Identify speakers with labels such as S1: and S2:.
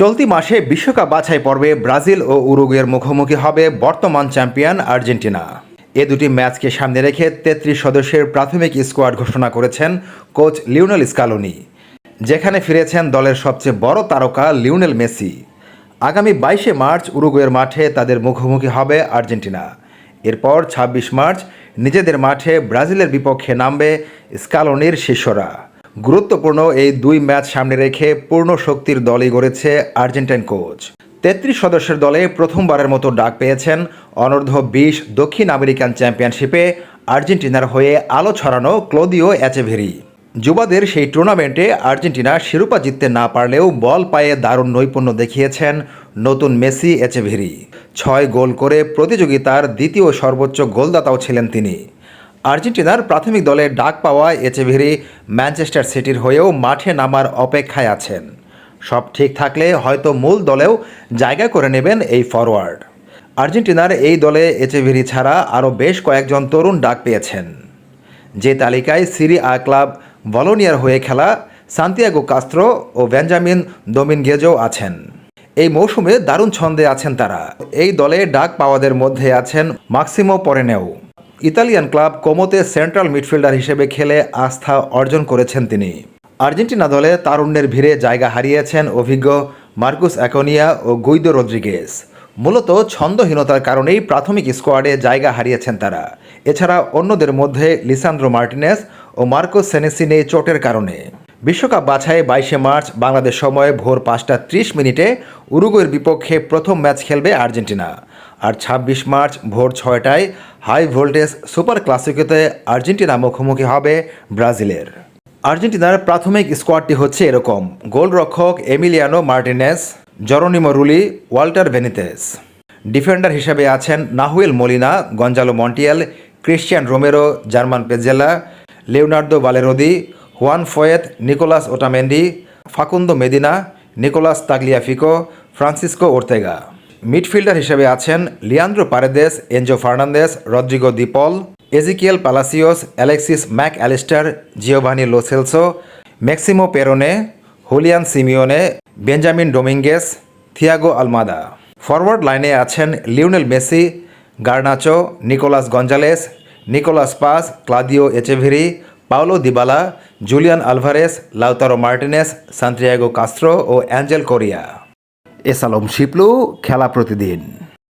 S1: চলতি মাসে বিশ্বকাপ বাছাই পর্বে ব্রাজিল ও উরুগুয়ের মুখোমুখি হবে বর্তমান চ্যাম্পিয়ন আর্জেন্টিনা। এ দুটি ম্যাচকে সামনে রেখে তেত্রিশ সদস্যের প্রাথমিক স্কোয়াড ঘোষণা করেছেন কোচ লিওনেল স্কালোনি, যেখানে ফিরেছেন দলের সবচেয়ে বড় তারকা লিওনেল মেসি। আগামী বাইশে মার্চ উরুগুয়ের মাঠে তাদের মুখোমুখি হবে আর্জেন্টিনা। এরপর ২৬ মার্চ নিজেদের মাঠে ব্রাজিলের বিপক্ষে নামবে স্কালোনির শিষ্যরা। গুরুত্বপূর্ণ এই দুই ম্যাচ সামনে রেখে পূর্ণ শক্তির দলই গড়েছে আর্জেন্টাইন কোচ। তেত্রিশ সদস্যের দলে প্রথমবারের মতো ডাক পেয়েছেন অনূর্ধ্ব বিশ দক্ষিণ আমেরিকান চ্যাম্পিয়নশিপে আর্জেন্টিনার হয়ে আলো ছড়ানো ক্লোদিও অ্যাচেভেরি যুবাদের সেই টুর্নামেন্টে আর্জেন্টিনা শিরোপা জিততে না পারলেও বল পায়ে দারুণ নৈপুণ্য দেখিয়েছেন নতুন মেসি এচেভেরি। ছয় গোল করে প্রতিযোগিতার দ্বিতীয় সর্বোচ্চ গোলদাতাও ছিলেন তিনি। আর্জেন্টিনার প্রাথমিক দলে ডাক পাওয়া এচেভেরি ম্যানচেস্টার সিটির হয়েও মাঠে নামার অপেক্ষায় আছেন। সব ঠিক থাকলে হয়তো মূল দলেও জায়গা করে নেবেন এই ফরওয়ার্ড আর্জেন্টিনার এই দলে এচেভেরি ছাড়া আরও বেশ কয়েকজন তরুণ ডাক পেয়েছেন। যে তালিকায় সিরি আ ক্লাব বলোনিয়ার হয়ে খেলা, সান্তিয়াগো কাস্ত্রো ও বেঞ্জামিন দোমিনগেজও আছেন। এই মৌসুমে দারুণ ছন্দে আছেন তারা। এই দলে ডাক পাওয়াদের মধ্যে আছেন মাক্সিমো পরেনেও। ইতালিয়ান ক্লাব কোমোতে সেন্ট্রাল মিডফিল্ডার হিসেবে খেলে আস্থা অর্জন করেছেন তিনি। আর্জেন্টিনা দলে তারুণ্যের ভিড়ে জায়গা হারিয়েছেন অভিজ্ঞ মার্কুস অ্যাকোনিয়া ও গুইদো রদ্রিগেস মূলত ছন্দহীনতার কারণেই প্রাথমিক স্কোয়াডে জায়গা হারিয়েছেন তারা। এছাড়া অন্যদের মধ্যে লিসান্দ্রো মার্টিনেস ও মার্কোস সেনেসিনে চোটের কারণে। বিশ্বকাপ বাছাই বাইশে মার্চ বাংলাদেশ সময়ে ভোর পাঁচটা ত্রিশ মিনিটে উরুগুয়ের বিপক্ষে প্রথম ম্যাচ খেলবে আর্জেন্টিনা। আর ছাব্বিশ মার্চ ভোর ছয়টায় হাই ভোল্টেজ সুপার ক্লাসিকোতে আর্জেন্টিনা মুখোমুখি হবে ব্রাজিলের। আর্জেন্টিনার প্রাথমিক স্কোয়াডটি হচ্ছে এরকম। গোলরক্ষক Emiliano Martinez, Geronimo Rulli, Walter Benitez. Defender হিসেবে আছেন Nahuel Molina, Gonzalo Montiel, Cristian Romero, German Pezzella, Leonardo Balerdi, Juan Foyth, Nicolas Otamendi, Facundo Medina, Nicolas Tagliafico, Francisco Ortega. Midfielder হিসেবে আছেন Leandro Paredes, Enzo Fernandez, Rodrigo De Paul Ezequiel Palacios, Alexis Mac Allister Giovani Lo Celso Maximo Perrone, Julian Simeone, Benjamin Dominguez, Thiago Almada. Forward লাইনে আছেন Lionel Messi, Garnacho, Nicolas Gonzalez, Nicolas Paz, Claudio Echeverri, Paulo Dybala, Julian Alvarez, Lautaro Martinez Santiago Castro ও Angel Correa. এসালম শিপলু খেলা প্রতিদিন।